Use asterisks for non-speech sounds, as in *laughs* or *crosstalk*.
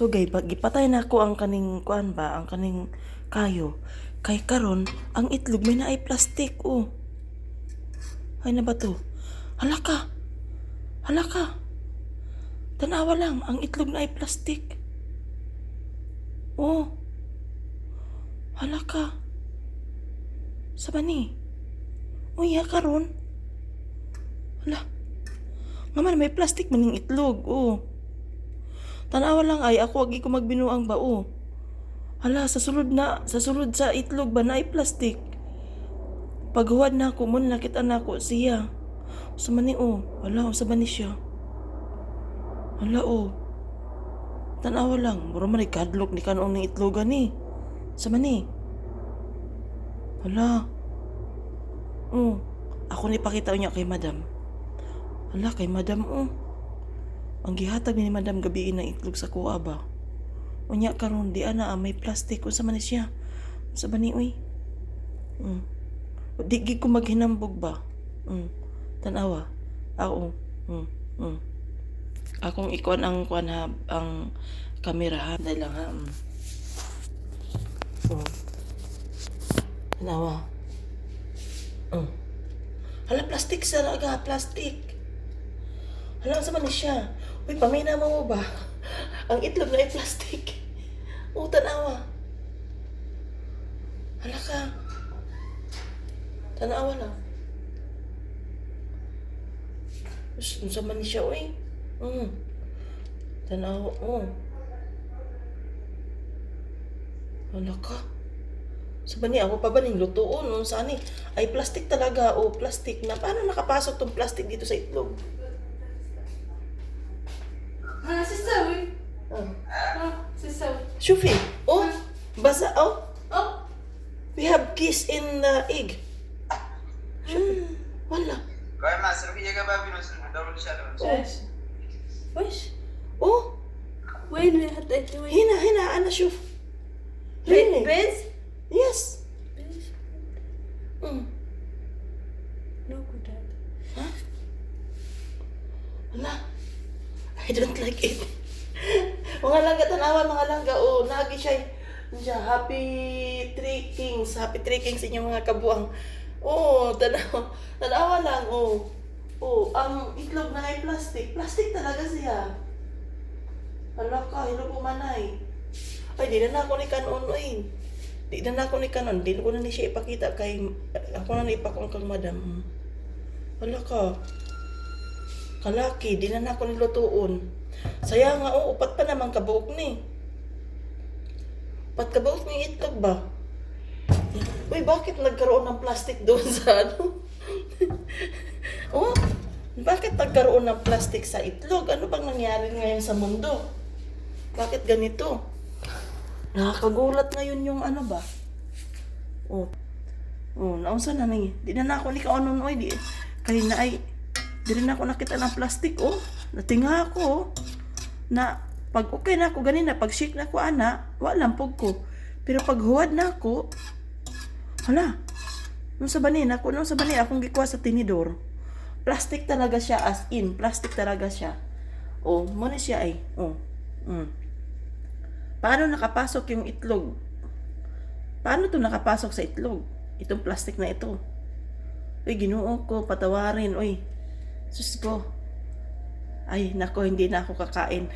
So gay, gipatay na ako ang kaning kuan ba, ang kaning kayo. Kay karon ang itlog may naay plastic oh. Ay na ba to? Hala ka. Hala ka. Tanawa lang, ang itlog na ay plastic. Oh. Hala ka. Sa ba ni? Uya karon. Hala. Nga may plastic maning itlog. Oh. Tanawa lang ay ako agi ko magbinuang ba oh. Hala, sa sulod na, sa sulod sa itlog ba na ay plastic. Paghuwad na ako, muna nakita na ako siya. Sa mani oh, hala, sa mani siya. Hala oh. Tanawa lang, mura man kadlok ni kanong ng itlogan ni. Sa mani. Hala. Oh, ako ni pakita niya kay madam. Hala, kay madam oh. Ang gihatag ni madam gabi na itlog sa kuha ba. Unya karon di ana ah, may plastic unsa man siya. Sa bani uy. Mm. Di gid ko maghinambog ba. Mm. Tanawa. Ako. Mm. Mm. Akong ikuan ang kuan ha, ang kamera ha. Dahil lang ha. Mm. Mm. Tanawa. Mm. Hala, plastic sa laga, plastic. Hala, sa man siya? Uy, pamina mo ba? Ang itlog na ay plastic. O, tanawa. Hala ka. Tanawa lang. Us, unsa man siya, uy? Mm. Tanawa, oh. Hala ka. Sa ba ni ako pa ba ning lutuon nung saan ni ay plastic talaga o plastic na paano nakapasok tong plastic dito sa itlog? ሲሰዊ ሲሰዊ شوفي اوه بس اوه اوه we have geese in uh, egg شوفي والله وش اوه وين هنا هنا انا شوف really بيز yes لا I don't like it. *laughs* mga langga tanawa, mga langga, oh, nagi siya, siya, happy three kings, happy three kings inyong mga kabuang. Oh, tanawa, tanawa lang, oh. Oh, ang itlog na ay plastic. Plastic talaga siya. Hala ka, hilo po. Ay, di na na ako ni kanon, oy. Di na na ako ni kanon. Di ko na ni siya ipakita kay... Ako na ni ipakong kang madam. Hala ka. Kalaki, di na na ako nilutuon. Saya nga, oh, upat pa naman kabuok ni. Upat kabuok ni itlog ba? Uy, bakit nagkaroon ng plastic doon sa ano? *laughs* oh, bakit nagkaroon ng plastic sa itlog? Ano bang nangyari ngayon sa mundo? Bakit ganito? Nakakagulat ngayon yung ano ba? Oh. Oh, naunsa na ni. Di na na ako ni kaonon oy di. Kay na ay di rin ako nakita ng plastic oh. Natinga ako oh. Na pag okay na ako ganina, pag shake na ako ana, wala pog ko. Pero pag huwad na ako, hala. Nung sa banin ako, nung sa akong gikuha sa tinidor. Plastic talaga siya as in, plastic talaga siya. Oh, mo na siya ay. Oh. Mm. Paano nakapasok yung itlog? Paano to nakapasok sa itlog? Itong plastic na ito. Uy, ginoo ko, patawarin. Uy, sus ko. Ay, nako, hindi na ako kakain.